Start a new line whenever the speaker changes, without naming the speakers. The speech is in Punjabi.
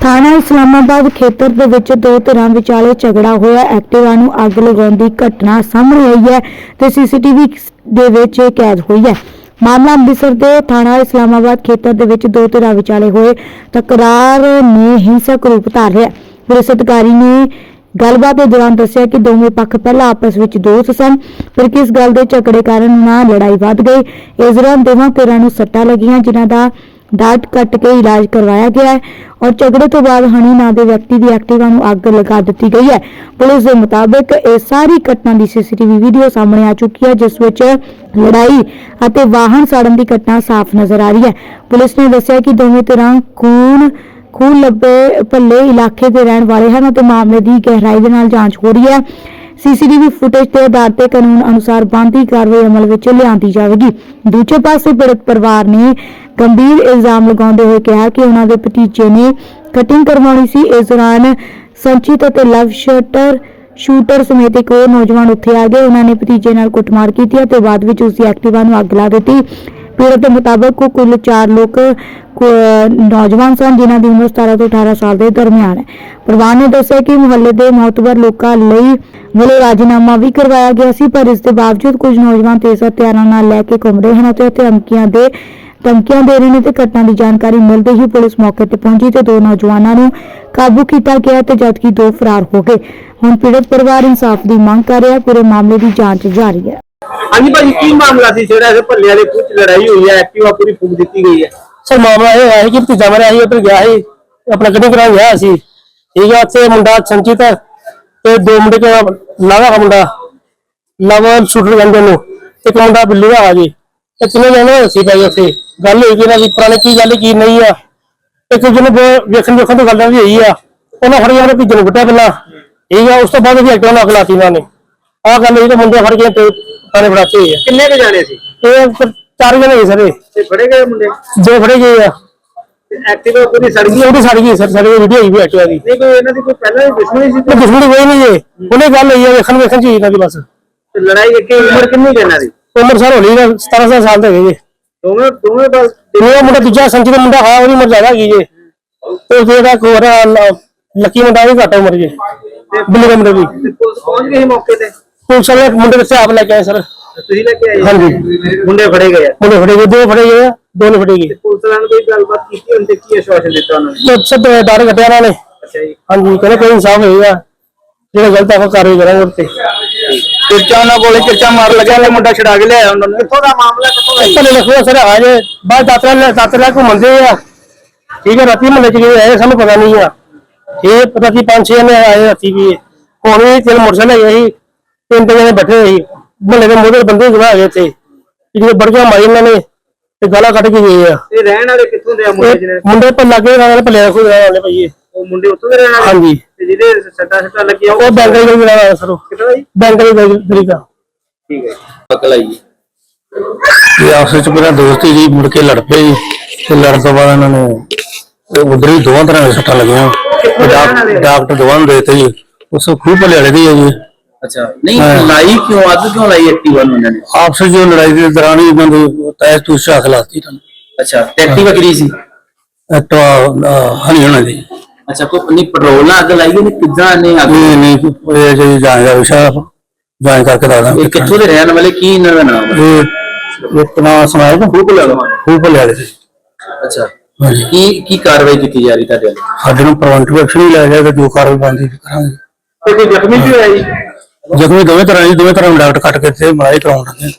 ਥਾਣਾ ਇਸਲਾਮਾਬਾਦ ਖੇਤਰ ਦੇ ਵਿੱਚ ਦੋ ਧਿਰਾਂ ਵਿਚਾਲੇ ਝਗੜਾ ਹੋਇਆ। ਐਕਟਿਵਾ ਨੂੰ ਅੱਗ ਲਗਾਉਣ ਦੀ ਘਟਨਾ ਸਾਹਮਣੇ ਆਈ ਹੈ ਤੇ ਸੀਸੀਟੀਵੀ ਦੇ ਵਿੱਚ ਇਹ ਕੈਦ ਹੋਈ ਹੈ। ਮਾਮਲਾ ਅੰਮ੍ਰਿਤਸਰ ਦੇ ਥਾਣਾ ਇਸਲਾਮਾਬਾਦ ਖੇਤਰ ਦੇ ਵਿੱਚ ਦੋ ਧਿਰਾਂ ਵਿਚਾਲੇ ਹੋਏ। ਤਕਰਾਰ ਨੇ ਹਿੰਸਕ ਰੂਪ ਧਾਰ ਲਿਆ ਪੁਲਿਸ ਅਧਿਕਾਰੀ ਨੇ ਗੱਲਬਾਤ ਦੇ ਦੌਰਾਨ ਦੱਸਿਆ ਕਿ ਦੋਵੇਂ ਪੱਖ ਪਹਿਲਾਂ ਆਪਸ ਵਿੱਚ ਦੋਸਤ ਸਨ ਫਿਰ ਕਿਸ ਗੱਲ ਦੇ ਝਗੜੇ ਕਾਰਨ ਉਹਨਾਂ ਲੜਾਈ ਵੱਧ ਗਈ। ਇਸ ਦੌਰਾਨ ਦੋਵਾਂ ਧਿਰਾਂ ਨੂੰ ਸੱਟਾਂ ਲੱਗੀਆਂ, ਜਿਨ੍ਹਾਂ ਦਾ ਦਾਤ ਕੱਟ ਕੇ ਇਲਾਜ ਕਰਵਾਇਆ ਗਿਆ ਹੈ ਔਰ ਝਗੜੇ ਤੋਂ ਬਾਅਦ ਹਣੀ ਨਾਂ ਦੇ ਵਿਅਕਤੀ ਦੀ ਐਕਟਿਵਾ ਨੂੰ ਅੱਗ ਲਗਾ ਦਿੱਤੀ ਗਈ ਹੈ। ਪੁਲਿਸ ਦੇ ਮੁਤਾਬਕ ਇਹ ਸਾਰੀ ਘਟਨਾ ਦੀ ਸੀਸੀਟੀਵੀ ਵੀਡੀਓ ਸਾਹਮਣੇ ਆ ਚੁੱਕੀ ਹੈ, ਜਿਸ ਵਿੱਚ ਲੜਾਈ ਅਤੇ ਵਾਹਨ ਸਾੜਨ ਦੀ ਘਟਨਾ ਸਾਫ਼ ਨਜ਼ਰ ਆ ਰਹੀ ਹੈ। ਪੁਲਿਸ ਨੇ ਦੱਸਿਆ ਕਿ ਦੋਵੇਂ ਧਿਰਾਂ ਖੂਨ ਖੂਨ ਲੱਭੇ ਭੱਲੇ ਇਲਾਕੇ ਦੇ ਰਹਿਣ ਵਾਲੇ ਹਨ ਅਤੇ ਮਾਮਲੇ ਦੀ ਗਹਿਰਾਈ ਦੇ ਨਾਲ ਜਾਂਚ ਹੋ ਰਹੀ ਹੈ। ਸੀਸੀਟੀਵੀ ਫੁਟੇਜ ਦੇ ਆਧਾਰ ਤੇ ਕਾਨੂੰਨ ਅਨੁਸਾਰ ਬਣਦੀ ਕਾਰਵਾਈ ਅਮਲ ਵਿੱਚ ਲਿਆਂਦੀ ਜਾਵੇਗੀ। ਦੂਜੇ ਪਾਸੇ ਪੀੜਤ ਪਰਿਵਾਰ ਨੇ ਗੰਭੀਰ ਇਲਜ਼ਾਮ ਲਗਾਉਂਦੇ ਹੋਏ ਕਿਹਾ ਕਿ ਉਹਨਾਂ ਦੇ ਭਤੀਜੇ ਨੇ ਕਟਿੰਗ ਕਰਵਾਉਣੀ ਸੀ। ਇਸ ਦੌਰਾਨ ਸੰਚਿਤ ਅਤੇ ਲਵ ਸ਼ਟਰ ਸ਼ੂਟਰ ਸਮੇਤ ਇੱਕ ਹੋਰ ਨੌਜਵਾਨ ਉੱਥੇ ਆ ਗਏ। ਉਹਨਾਂ ਨੇ ਭਤੀਜੇ ਨਾਲ ਕੁੱਟਮਾਰ ਕੀਤੀ ਅਤੇ ਬਾਅਦ ਵਿੱਚ ਉਸ ਦੀ ਐਕਟਿਵਾ ਨੂੰ ਅੱਗ ਲਾ ਦਿੱਤੀ। ਪੀੜਤ ਦੇ ਮੁਤਾਬਕ ਕੁੱਲ 4 ਲੋਕ ਨੌਜਵਾਨ ਸਨ, ਜਿਨ੍ਹਾਂ ਦੀ ਉਮਰ 17 ਤੋਂ 18 ਸਾਲ ਦੇ ਦਰਮਿਆਨ ਹੈ। ਪਰਿਵਾਰ ਨੇ ਦੱਸਿਆ ਕਿ ਮੁਹੱਲੇ ਦੇ ਮੌਤਬਰ ਲੋਕਾਂ ਲਈ ਵੱਲੋਂ ਰਾਜੀਨਾਮਾ ਵੀ ਕਰਵਾਇਆ ਗਿਆ ਸੀ, ਪਰ ਇਸ ਦੇ ਬਾਵਜੂਦ ਕੁਝ ਨੌਜਵਾਨ ਤੇਜ਼ ਹਥਿਆਰਾਂ ਨਾਲ ਲੈ ਕੇ ਘੁੰਮ ਰਹੇ ਹਨ ਅਤੇ ਧਮਕੀਆਂ ਦੇ ਧਮਕੀਆਂ ਦੇ ਰਹੇ ਨੇ ਤੇ ਘਟਨਾ ਦੀ ਜਾਣਕਾਰੀ ਮਿਲਦੇ ਹੀ ਪੁਲਿਸ ਮੌਕੇ ਤੇ ਪਹੁੰਚੀ ਤੇ ਦੋ ਨੌਜਵਾਨਾਂ ਨੂੰ ਕਾਬੂ ਕੀਤਾ ਗਿਆ ਤੇ ਜਦਕਿ ਦੋ ਫਰਾਰ ਹੋ ਗਏ। ਹੁਣ ਪੀੜਤ ਪਰਿਵਾਰ ਇਨਸਾਫ ਦੀ ਮੰਗ ਕਰ ਰਿਹਾ ਪੂਰੇ ਮਾਮਲੇ ਦੀ ਜਾਂਚ ਜਾਰੀ ਹੈ।
ਹਾਂਜੀ ਭਾਜੀ, ਕੀ ਮਾਮਲਾ ਸੀ? ਜਿਹੜਾ ਇਹ ਭੱਲੇ ਵਾਲੇ ਕੁਝ ਲੜਾਈ ਹੋਈ ਹੈ ਐਕਟਿਵਾ ਪੂਰੀ ਫੂਕ ਦਿੱਤੀ ਗਈ ਹੈ।
ਸਰ, ਮਾਮਲਾ ਇਹ ਹੈ ਕਿ ਭਤੀਜਾ ਮੇਰਾ ਸੀ, ਉੱਧਰ ਗਿਆ ਸੀ, ਆਪਣਾ ਕਟਿੰਗ ਕਰਾਉਣ ਗਿਆ ਸੀ। ਠੀਕ ਹੈ ਉੱਥੇ ਮੁੰਡਾ ਸੰਚਿਤ ਤੇ ਦੋ ਮੁੰਡੇ ਕੇ ਲਾਵਾ ਮੁੰਡਾ। ਲਵ ਸ਼ੂਟਰ ਕਹਿੰਦੇ ਨੂੰ ਇੱਕ ਮੁੰਡਾ ਬਿੱਲੂ ਆ ਜੀ। ਤੇ ਤਿੰਨੇ ਜਣੇ ਸੀ ਭਾਈ ਉੱਥੇ। ਗੱਲ ਹੋਈ ਕਿ ਇਹਨਾਂ ਦੀ ਪੁਰਾਣੇ ਕੀ ਗੱਲ ਕੀ ਨਹੀਂ ਆ। ਇੱਕ ਜਿਹਨੂੰ ਵੇਖਣ ਵੇਖਣ ਤੋਂ ਗੱਲਾਂ ਵੀ ਹੋਈ ਆ। ਉਹਨਾਂ ਫੜ ਕੇ ਆਪਣੇ ਭੀਜੇ ਨੂੰ ਗੁੱਟਿਆ ਪਹਿਲਾਂ। ਠੀਕ ਆ, ਉਸ ਤੋਂ ਬਾਅਦ ਵੀ ਐਕਟਿਵਾ ਨਾਲ ਅਗਲਾ ਤੀ ਇਹਨਾਂ ਨੇ। ਆਹ ਗੱਲ ਹੋਈ ਤੇ ਮੁੰਡੇ ਫੜ ਕੇ ਥਾਣੇ ਫੜਾਤੇ ਹੋਏ ਆ।
ਕਿੰਨੇ ਕੁ ਜਾਣੇ ਸੀ?
ਇਹ ਫਿਰ ਚਾਰ ਜਣੇ ਸੀ ਸਾਰੇ।
ਤੇ ਫੜੇ ਗਏ ਮੁੰਡੇ?
ਦੋ ਫੜੇ ਗਏ ਆ।
ਐਕਟਿਵਾ ਪੂਰੀ ਸੜ ਗਈ?
ਉਹਦੀ ਸੜ ਗਈ ਸਰ ਸੜ ਗਈ ਵੀਡੀਓ ਹੋਈ ਵੀ ਐਕਟਿਵਾ ਦੀ।
ਨਹੀਂ ਕੋਈ ਇਹਨਾਂ ਦੀ ਕੋਈ ਪਹਿਲਾਂ ਹੀ ਦੁਸ਼ਮਣੀ ਸੀ?
ਉਹ ਦੁਸ਼ਮਣੀ ਕੋਈ ਨਹੀਂ ਜੇ। ਉਹਨੇ ਗੱਲ ਹੋਈ ਆ ਵੇਖਣ ਵੇਖਣ ਚ ਹੀ ਇਹਨਾਂ ਦੀ ਬਸ।
ਤੇ ਲੜਾਈ ਇੱਕ ਉਮਰ ਕਿੰਨੀ ਇਹਨਾਂ ਦੀ?
ਉਮਰ ਸਰ ਹੋਲੀ ਦਾ 17 ਸਾਲ ਦੇ ਹੈਗੇ ਜੇ।
ਦੋਵੇਂ ਦੋਵੇਂ ਬਸ
ਇਹ ਮੁੰਡਾ ਦੂਜਾ ਸੰਚਿਤ ਮੁੰਡਾ ਹਾਂ ਉਹਦੀ ਉਮਰ ਜ਼ਿਆਦਾ ਹੈਗੀ ਜੇ। ਤੇ ਜਿਹੜਾ ਕੋਰ ਲੱਕੀ ਮੁੰਡਾ ਵੀ ਘੱਟ ਉਮਰ ਜੇ। ਬਿੱਲੀ ਦੇ ਮੁੰਡੇ ਦੀ
ਤੇ ਪੁਲਿਸ ਪਹੁੰਚ ਗਈ ਮੌਕੇ ਤੇ?
ਪੁਲਿਸ ਵਾਲੇ ਮੁੰਡੇ ਦੇ ਆਪ ਲੈ ਕੇ ਆਏ ਸਰ।
ਤੁਸੀਂ ਲੈ ਕੇ ਆਏ
ਹਾਂਜੀ।
ਮੁੰਡੇ ਫੜੇ ਗਏ ਆ?
ਮੁੰਡੇ ਫੜੇ ਗਏ ਦੋ ਫੜੇ ਗਏ ਆ, ਦੋ ਨਹੀਂ ਫੜੇ ਗਏ।
ਪੁਲਿਸ ਵਾਲਿਆਂ ਨੇ ਕੋਈ ਗੱਲਬਾਤ ਕੀਤੀ ਹੁੰਦੀ? ਕੀ ਆਸ਼ਵਾਸਨ ਦਿੱਤਾ ਉਹਨਾਂ ਨੇ?
ਤੇ ਸਭ ਡਰ ਕੱਟਿਆ ਇਹਨਾਂ ਨੇ।
ਅੱਛਾ ਜੀ।
ਹਾਂਜੀ ਕਹਿੰਦੇ ਕੋਈ ਇਨਸਾਫ ਹੋਏਗਾ ਜਿਹੜਾ ਗਲਤ ਆਪਾਂ ਕਾਰਵਾਈ ਕਰਾਂਗੇ ਉੱਤੇ।
ਕਿਰਚਾ ਉਹਨਾਂ ਕੋਲੇ ਕਿਰਚਾ ਮਾਰ ਲੱਗਿਆ ਤੇ ਮੁੰਡਾ ਛਡਾ ਕੇ ਲਿਆਇਆ ਉਹਨਾਂ ਨੂੰ। ਕਿੱਥੋਂ ਦਾ ਮਾਮਲਾ ਕਿੱਥੋਂ ਦਾ?
ਭਲੇ ਲਿਖੋ ਸਰ ਆ ਜੇ ਬਾਅਦ ਦਾਤਰਾ ਲੈ ਦਾਤਰਾ ਘੁੰਮਦੇ ਆ। ਠੀਕ ਹੈ ਰਾਤੀ ਮਹੱਲੇ ਚ ਗਏ ਆਏ ਸਾਨੂੰ ਪਤਾ ਨਹੀਂ ਆ। ਇਹ ਪਤਾ ਸੀ ਪੰਜ ਛੇ ਨੇ ਆਏ ਰਾਤੀ ਵੀ। ਹੁਣ ਵੀ ਤਿੰਨ ਮੋਟਰਸਾਈਕਲ ਸੀ। ਤਿੰਨ ਤਿੰਨ ਜਣੇ ਬੈਠੇ ਸੀ। ਮਹੱਲੇ ਦੇ ਮੋਦਰ ਬੰਦੇ ਜਮਾ ਹੈਗੇ ਤੇ ਜਿਹੜੇ ਬੜੀਆਂ ਮਾਰੀ ਇਹਨਾਂ ਨੇ ਤੇ ਗਾਲਾਂ ਕੱਢ ਕੇ ਗਏ ਆ।
ਇਹ ਰਹਿਣ ਵਾਲੇ ਕਿੱਥੋਂ ਦੇ ਆ ਮੁੰਡੇ ਜਿਹੜੇ?
ਮੁੰਡੇ ਪਰ ਲੱਗੇ ਨਾਲ ਭੱਲੇ ਰੱਖੋ ਵਾਲੇ ਭਾਈ।
ਉਹ ਮੁੰਡੇ ਉੱਥੋਂ ਦੇ ਰਹਿਣ ਵਾਲੇ?
ਹਾਂਜੀ।
ਤੇ ਜਿਹਦੇ ਸੱਟਾ ਸੱਟਾ ਲੱਗਿਆ
ਉਹ ਬੈਂਕ ਦੇ ਜਿਹੜਾ ਵਾਲਾ ਸਰ
ਕਿੱਥੋਂ ਦਾ ਜੀ?
ਬੈਂਕ ਦੇ ਤਰੀਕਾ
ਠੀਕ ਹੈ। ਪਕਲ ਆਈ।
ਇਹ ਆਪਸ ਵਿੱਚ ਮੇਰਾ ਦੋਸਤ ਹੀ ਜੀ ਮੁੜ ਕੇ ਲੜ ਪਏ ਜੀ। ਤੇ ਲੜਨ ਤੋਂ ਬਾਅਦ ਇਹਨਾਂ ਨੇ ਉਧਰ ਹੀ ਦੋਵਾਂ ਤਰ੍ਹਾਂ ਦੇ ਸੱਟਾਂ ਲੱਗੀਆਂ। ਡਾਕਟਰ ਦੋਵਾਂ ਨੂੰ ਦੇਤੇ ਜੀ। ਉਸ ਖੂਹ ਭਲੇ ਵਾਲੇ ਦੀ ਹੈ ਜੀ।
ਅੱਛਾ। ਨਹੀਂ
ਹਾਂ।
ਲਾਈ ਕਿਉਂ? ਅੱਗ ਕਿਉਂ ਲਾਈ ਐਕਟਿਵਾ ਨੂੰ ਉਹਨਾਂ ਨੇ?
ਆਪਸ ਵਿੱਚ ਜੋ ਲੜਾਈ ਦੇ ਦੌਰਾਨ ਹੀ ਇਹਨਾਂ ਦੇ ਤੈਸ ਤੂਸ ਝਾਕ ਲਾਤੀ ਤੁਹਾਨੂੰ
ਅੱਛਾ ਤੇ ਐਕਟਿਵਾ ਕਿਹੜੀ ਸੀ?
ਐਕਟਾ ਹਣੀ ਹੋਣਾ ਜੀ।
ਅੱਛਾ ਕੋਈ ਨਹੀਂ ਪੈਟਰੋਲ ਨਾਲ ਅੱਗ ਲਾਈ ਨੇ ਕਿੱਦਾਂ ਨੇ ਅੱਗ
ਇਹ ਨਹੀਂ ਇਹ ਜੀ ਜਾਂਚ ਦਾ ਵਿਸ਼ਾ ਜਾਂਚ ਕਰਕੇ ਦੱਸਦਾ
ਇਹ ਕਿੱਥੋਂ ਦੇ ਰਹਿਣ ਵਾਲੇ? ਕੀ ਇਹਨਾਂ ਦਾ ਨਾਮ?
ਇਹ ਇੱਕ ਨਾਮ ਸੁਣਾਇਆ ਨਾ ਵਾਲਾ। ਖੂਹ ਭਲੇ ਵਾਲੇ ਸੀ
ਅੱਛਾ ਕੀ ਕੀ ਕਾਰਵਾਈ ਕੀਤੀ ਜਾ ਰਹੀ ਤੁਹਾਡੇ ਵੱਲੋਂ?
ਸਾਡੇ ਨੂੰ ਪ੍ਰਵੰਟਿਵ ਐਕਸ਼ਨ ਹੀ ਲਿਆ ਤੇ ਜੋ ਕਾਰਵਾਈ ਬਣਦੀ ਕਰਾਂਗੇ।
ਤੇ ਕੋਈ ਜ਼ਖਮੀ ਵੀ ਹੋਇਆ ਜੀ?
ਜ਼ਖਮੀ ਦੋਵੇਂ ਤਰ੍ਹਾਂ ਦੀ ਦੋਵੇਂ ਤਰ੍ਹਾਂ ਨੂੰ ਡਾਕਟਰ ਕੱਟ ਕੇ ਤੇ ਮਲਾਈ ਕਰਾਉਣ ਲੱਗੇ